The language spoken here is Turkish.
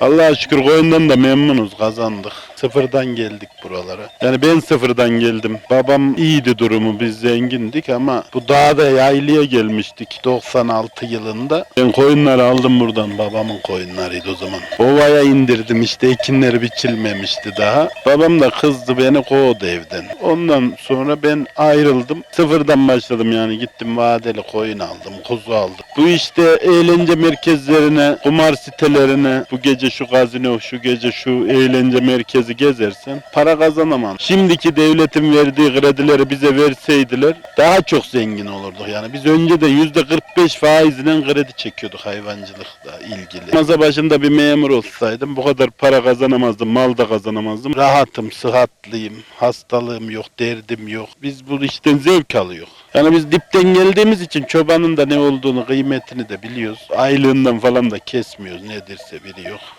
Allah'a şükür koyundan da memnunuz kazandık. Sıfırdan geldik buralara. Yani ben sıfırdan geldim. Babam iyiydi durumu biz zengindik ama bu dağda yaylaya gelmiştik 96 yılında. Ben koyunları aldım buradan babamın koyunlarıydı o zaman. Ovaya indirdim işte ekinleri biçilmemişti daha. Babam da kızdı beni kovdu evden. Ondan sonra ben ayrıldım. Sıfırdan başladım yani gittim vadeli koyun aldım, kuzu aldım. Bu işte eğlence merkezlerine, kumar sitelerine, bu gece şu gazino, şu gece şu eğlence merkezi gezersen para kazanamam. Şimdiki devletin verdiği kredileri bize verseydiler daha çok zengin olurduk. Yani biz önce de yüzde 45 faizle kredi çekiyorduk hayvancılıkla ilgili. Masa başında bir memur olsaydım bu kadar para kazanamazdım, mal da kazanamazdım. Rahatım, sıhhatliyim, hastalığım yok, derdim yok. Biz bu işten zevk alıyoruz. Yani biz dipten geldiğimiz için çobanın da ne olduğunu, kıymetini de biliyoruz. Aylığından falan da kesmiyoruz. Nedirse biliyor.